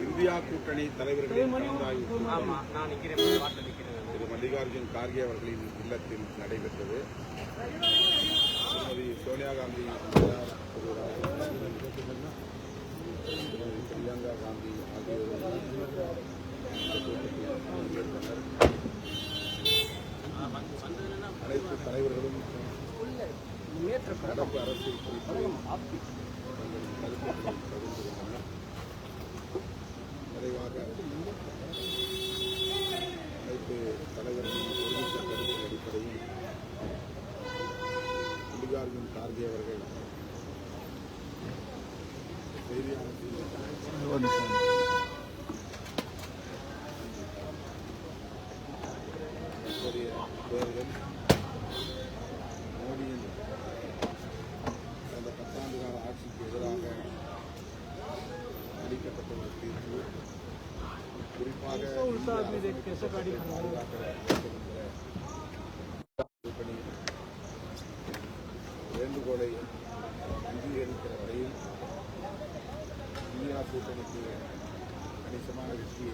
India கூட்டணி தலைவர்களின் கலந்தாய்வு ஆமா நான் நிற்கிறேன் வாட்டில் நிற்கிறேன் திரு மல்லிகார்ஜுன் கார்கே அவர்களின் இல்லத்தில் நடைபெற்றது. திருமதி சோனியா காந்தி திருமதி பிரியங்கா காந்தி ஆகியோர் அனைத்து தலைவர்களும் நடப்பு அரசியல் குறித்து கருத்துக்களை பகிர்ந்து கொண்டனர் நிறைவாக அனைத்து தலைவர்களும் ஒருமித்த கருத்தின் அடிப்படையில் மல்லிகார்ஜுன் கார்கே அவர்கள் செய்தியாளர்கள் தற்போதைய தேர்தல் மோடியின் கடந்த பத்தாண்டு கால ஆட்சிக்கு எதிராக அளிக்கப்பட்ட ஒரு தீர்ப்பு குறிப்பாக இந்திய அரசமைப்பு சட்டத்தை பாதுகாக்க வேண்டுகோளை அங்கீகரிக்கிற வரையில் இந்தியா கூட்டணிக்கு கணிசமான வெற்றியை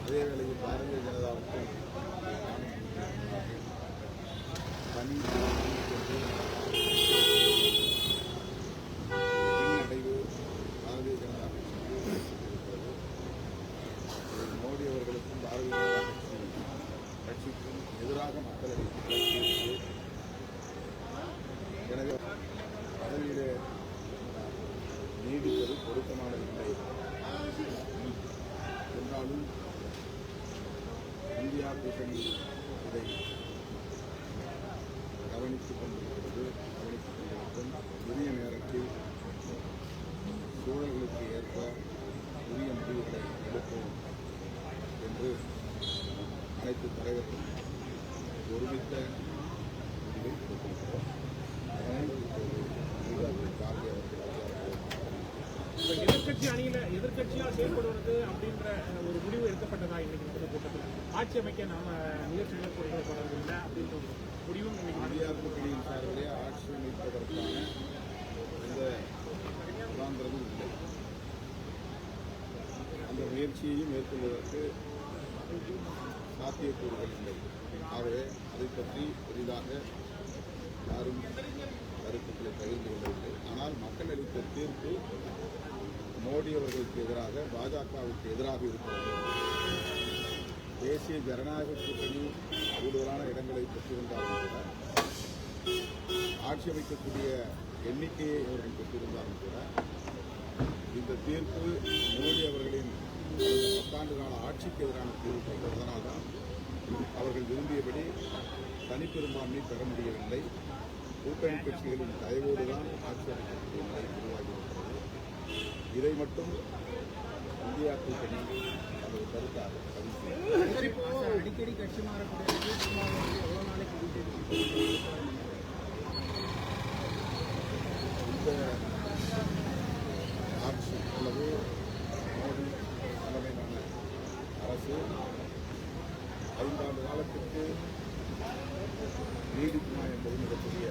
அதே வேளையில் பாரதிய ஜனதாவுக்கும் பணி பின்னடைவு பாரதிய ஜனதா கட்சிக்கு இருக்கிறது இதில் மோடி அவர்களுக்கும் பாரதிய ஜனதா கட்சி கட்சிக்கும் எதிராக மக்கள் எனவே பதவியிலே நீடிப்பது பொருத்தமானதில்லை என்றாலும் இந்தியா கூட்டணி இதை கவனித்துக் கொண்டிருக்கிறது கவனித்துக் கொண்டிருக்கும். உரிய நேரத்தில் சூழல்களுக்கு ஏற்ப உரிய முடிவுகளை எடுப்போம் என்று அனைத்து தலைவர்களும் ஒருமித்த முடிவை கொடுத்திருக்கிறோம் இப்போது அவர்கள் எதிர்க்கட்சி அணியில எதிர்க்கட்சியா செயல்படுவது அப்படின்ற ஒரு முடிவு எடுக்கப்பட்டதா இன்னைக்கு நடந்த கூட்டத்தில்? ஆட்சி அமைக்க நாம முயற்சிகளை கொடுக்கப்படவில்லை அப்படின்ற ஒரு முடிவும் இந்தியா கூட்டணியின் சார்பிலே ஆட்சி அமைப்பதற்கான முகாந்திரமும் இல்லை. அந்த முயற்சியையும் மேற்கொள்வதற்கு சாத்தியக்கூறுகள் இல்லை. ஆகவே அதை பற்றி பெரிதாக யாரும் கருத்துக்களை பகிர்ந்து கொள்ளவில்லை. ஆனால் மக்கள் அளித்த தீர்ப்பு மோடி அவர்களுக்கு எதிராக பாஜகவுக்கு எதிராக இருக்கிறது. தேசிய ஜனநாயக கூட்டணி கூடுதலான இடங்களை பெற்றிருந்தாலும் கூட ஆட்சி அமைக்கக்கூடிய எண்ணிக்கையை அவர்கள் பெற்றிருந்தாலும் கூட இந்த தீர்ப்பு மோடி அவர்களின் ஆட்சிக்கு எதிரான தீர்ப்பு என்பதனால்தான் அவர்கள் விரும்பியபடி தனிப்பெரும்பான்மை பெற முடியவில்லை. கூட்டணி கட்சிகளின் தயவோடு தான் ஆட்சி அமைக்கக்கூடிய நிலை உருவாகியிருக்கிறது இதை மட்டும் இந்தியா கூட்டணி அவர் கருத்தாக பதிவு அடிக்கடி கட்சி மாறக்கூடிய எவ்வளவு நாளைக்கு இந்த ஆட்சி அல்லது மோடி தலைமையிலான அரசு ஐந்தாண்டு காலத்திற்கு நீடிக்குமா என்பது மிகப்பெரிய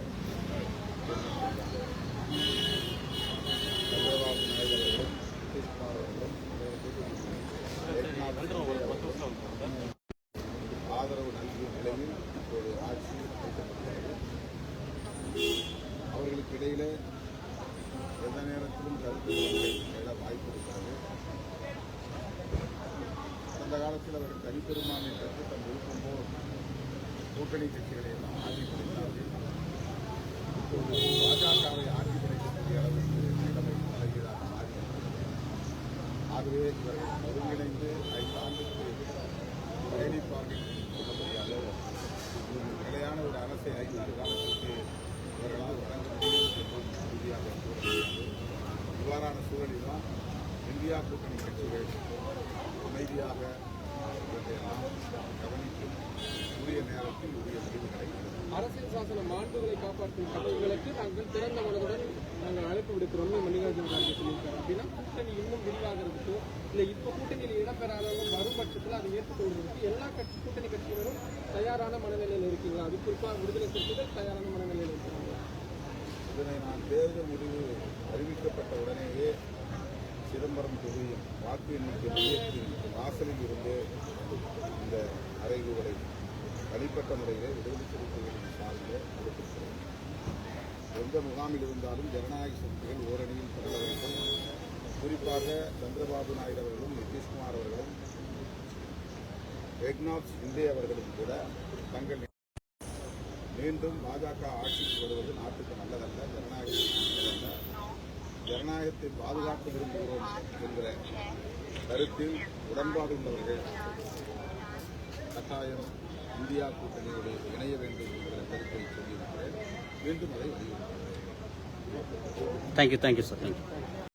சந்திரபாபு நாயுடு அவர்களும் நிதிஷ்குமார் அவர்களும் ஆதரவு நல்கிய நிலையில் இப்போது ஆட்சி அமைக்கப்பட்டுள்ளது அவர்களுக்கு இடையில எந்த நேரத்திலும் கருத்து வாய்ப்பு இருக்காது. அந்த காலத்தில் அவர்கள் தனிப்பெரும்பான்மை பெற்று தம் விருப்பம் போல் கூட்டணி கட்சிகளை எல்லாம் ஆட்சி படைத்தார்கள் இப்போது பாஜகவை ஆட்சி படைக்கக்கூடிய அளவுக்கு நிலைமை தலைகீழாக மாறியிருக்கிறது ஆகவே இவர்கள் ஒருங்கிணைந்து ஐந்து ஆண்டுக்கு பயணிப்பார்கள் சொல்ல முடியாது. ஒரு நிலையான ஒரு அரசை ஐந்தாண்டு காலத்திற்கு இவர்களால் வழங்க முடியும் என்றும் உறுதியாக கூற முடியாது இவ்வாறான சூழலில் தான் இந்தியா கூட்டணி கட்சிகள் அமைதியாக இவற்றையெல்லாம் கவனித்து உரிய நேரத்தில் உரிய முடிவுகளை அரசியல் சாசன மாண்புகளை காப்பாற்றும் கட்சிகளுக்கு நாங்கள் திறந்த மனதுடன் நாங்கள் அழைப்பு விடுக்கிறோம்னு மல்லிகார்ஜுன கார்கே சொல்லியிருக்காரு. அப்படின்னா கூட்டணி இன்னும் விரிவாகிறதுக்கு இல்லை இப்போ கூட்டணியில் இடம்பெறாதவங்க வரும் பட்சத்தில் அதை ஏற்றுக்கொள்வதற்கு எல்லா கட்சி கூட்டணி கட்சியினரும் தயாரான மனநிலையில் இருக்கீங்களா? அது குறிப்பாக விடுதலை சிறுத்தைகள் தயாரான மனநிலையில் இருக்கிறாங்க இதனை நான் தேர்தல் முடிவு அறிவிக்கப்பட்ட சிதம்பரம் தொகுதியின் வாக்கு எண்ணிக்கை மையத்தின் வாசலில் இருந்து இந்த அறைகூரை தனிப்பட்ட முறையில் விடுதலை சிறுத்தைகளின் சார்பில் கொடுத்திருக்கிறோம் எந்த முகாமில் இருந்தாலும் ஜனநாயக சக்திகள் ஓரணியில் திரள வேண்டும். குறிப்பாக சந்திரபாபு நாயுடு அவர்களும் நிதிஷ்குமார் அவர்களும் ஏக்நாத் சிண்டே அவர்களும் கூட தங்கள் மீண்டும் பாஜக ஆட்சிக்கு வருவது நாட்டுக்கு நல்லதல்ல ஜனநாயக நல்லதல்ல. ஜனநாயகத்தை பாதுகாக்க விரும்புகிறோம் என்கிற கருத்தில் உடன்பாடு உள்ளவர்கள் கட்டாயம் இந்தியா கூட்டணியோடு இணைய வேண்டும் என்கிற கருத்தை சொல்லியிருக்கிறேன். மீண்டும் அதை வலியுறுத்துகிறேன். Thank you thank you sir thank you